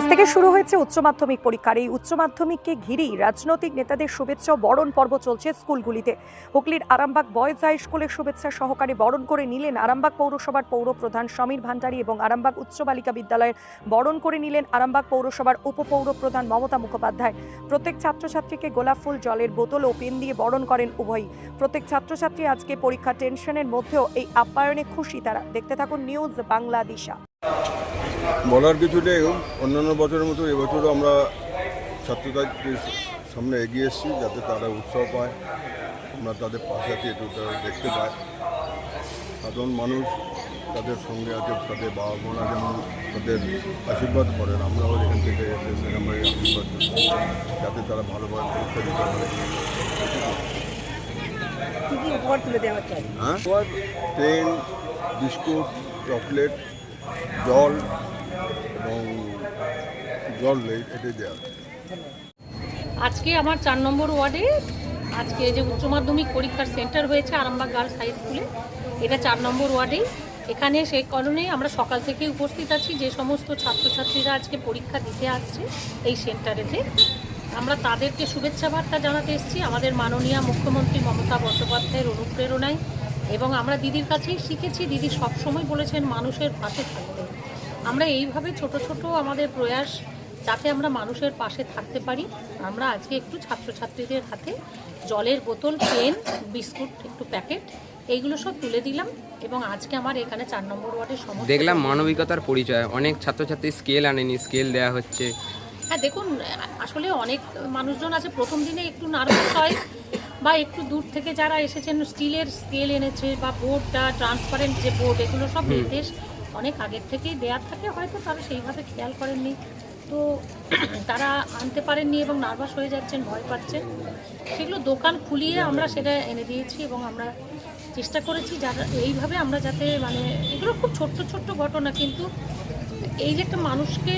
আজ থেকে শুরু হয়েছে উচ্চ মাধ্যমিক পরীক্ষার। এই উচ্চ মাধ্যমিককে ঘিরেই রাজনৈতিক নেতাদের শুভেচ্ছা বরণ পর্ব চলছে স্কুলগুলিতে। হুগলির আরামবাগ বয়েজ হাই স্কুলের শুভেচ্ছা সহকারে বরণ করে নিলেন আরামবাগ পৌরসভার পৌর প্রধান সমীর ভান্ডারী এবং আরামবাগ উচ্চ বালিকা বিদ্যালয়ের বরণ করে নিলেন আরামবাগ পৌরসভার উপপৌর প্রধান মমতা মুখোপাধ্যায়। প্রত্যেক ছাত্রছাত্রীকে গোলাপ ফুল, জলের বোতল ও পেন দিয়ে বরণ করেন উভয়ই। প্রত্যেক ছাত্রছাত্রী আজকে পরীক্ষা টেনশনের মধ্যেও এই আপ্যায়নে খুশি তারা। দেখতে থাকুন নিউজ বাংলাদেশা। বলার কিছু নেই অন্যান্য বছরের মতো এবছরও আমরা ছাত্রছাত্রীর সামনে এগিয়ে এসেছি যাতে তারা উৎসাহ পায়। আমরা তাদের পাশে আছি একটু তারা দেখতে পায় সাধারণ মানুষ তাদের সঙ্গে আছে তাদের বাবা মারা যেমন তাদের আশীর্বাদ করেন। আমরাও এখান থেকে এসে সেরকমভাবে আশীর্বাদ যাতে তারা ভালোভাবে পরীক্ষা দিতে পারে? হ্যাঁ? পেন বিস্কুট চকলেট জল জল এই- এটাই দেওয়া আজকে আমার চার নম্বর ওয়ার্ডে আজকে যে উচ্চ মাধ্যমিক পরীক্ষার সেন্টার হয়েছে আরামবাগ গার্লস হাই স্কুলে, এটা চার নম্বর ওয়ার্ডেই এখানে সেই কারণে আমরা সকাল থেকে উপস্থিত আছি, যে সমস্ত ছাত্রছাত্রীরা আজকে পরীক্ষা দিতে আসছে এই সেন্টারেতে। আমরা তাদেরকে শুভেচ্ছা বার্তা জানাতে এসেছি, আমাদের মাননীয় মুখ্যমন্ত্রী মমতা বন্দ্যোপাধ্যায়ের অনুপ্রেরণায়। এবং আমরা দিদির কাছেই শিখেছি, দিদি সবসময় বলেছেন মানুষের পাশে থাকতে। আমরা এইভাবে ছোট ছোট আমাদের প্রয়াস যাতে আমরা মানুষের পাশে থাকতে পারি। আমরা আজকে একটু ছাত্রছাত্রীদের হাতে জলের বোতল পেন বিস্কুট একটু প্যাকেট এইগুলো সব তুলে দিলাম এবং আজকে আমার এখানে চার নম্বর ওয়ার্ডের সমস্ত দেখলাম মানবিকতার পরিচয়। অনেক ছাত্রছাত্রী স্কেল আনেনি স্কেল দেওয়া হচ্ছে। হ্যাঁ দেখুন আসলে অনেক মানুষজন আছে প্রথম দিনে একটু নার্ভাস হয় বা একটু দূর থেকে যারা এসেছেন স্টিলের স্কেল এনেছে বা বোর্ডটা ট্রান্সপারেন্ট যে বোর্ড এগুলো সব নির্দেশ অনেক আগের থেকেই দেওয়া থাকে হয়তো তারা সেইভাবে খেয়াল করেননি। তো তারা আনতে পারেননি এবং নার্ভাস হয়ে যাচ্ছেন ভয় পাচ্ছেন। সেগুলো দোকান খুলিয়ে আমরা সেটা এনে দিয়েছি এবং আমরা চেষ্টা করেছি যারা এইভাবে আমরা যাতে মানে এগুলো খুব ছোট্ট ছোট্ট ঘটনা কিন্তু এই যে একটা মানুষকে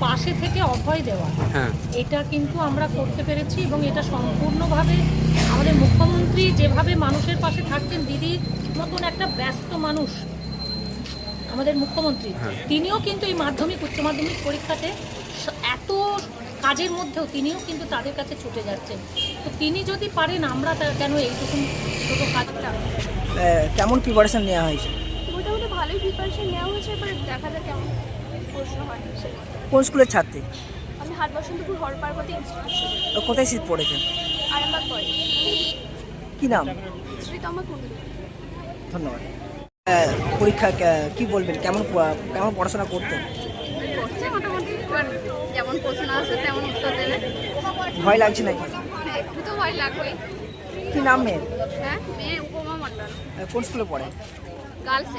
পাশে থেকে অভয় দেওয়া হ্যাঁ। এটা কিন্তু আমরা করতে পেরেছি এবং এটা সম্পূর্ণভাবে আমাদের মুখ্যমন্ত্রী যেভাবে মানুষের পাশে থাকছেন দিদির মতন একটা ব্যস্ত মানুষ আমাদের মুখ্যমন্ত্রী হ্যাঁ। তিনিও কিন্তু এই মাধ্যমিক উচ্চ মাধ্যমিক পরীক্ষাতে এত কাজের মধ্যেও তিনিও কিন্তু তাদের কাছে ছুটে যাচ্ছেন। তো তিনি যদি পারেন আমরা তা- কেন এইটুকু ছোটো কাজটা কেমন প্রিপারেশন নেওয়া হয়েছে? মোটামুটি ভালোই প্রিপারেশন নেওয়া হয়েছে এবার দেখা যাক কেমন প্রশ্ন হয়। কোন স্কুলের ছাত্রী? আমি হাট বসন্তপুর হর পার্বতী ইনস্টিটিউশন কোথায় সিট পড়েছে? আরামবাগ করে কি নাম? শ্রীতমা কুণ্ডু। ধন্যবাদ। পরীক্ষা কে- বলবেন? কেমন কেমন পড়াশোনা করতেন যেমন প্রশ্ন আসবে তেমন উত্তর দেবে। ভয় লাগছে নাকি? হ্যাঁ একটু তো ভয় লাগবেই। কি নাম মেয়ের? হ্যাঁ মেয়ে উপমা মণ্ডল। কোন স্কুলে পড়ে? গার্লসে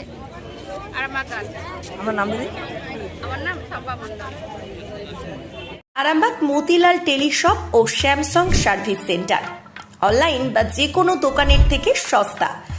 আরামবাগ গার্লস আমার নাম দিদি? আমার নাম সাব্বা মণ্ডল। আরামবাগ মতিলাল টেলিশপ ও স্যামসাং সার্ভিস সেন্টার। অনলাইন বা যে কোনো দোকানের থেকে সস্তা।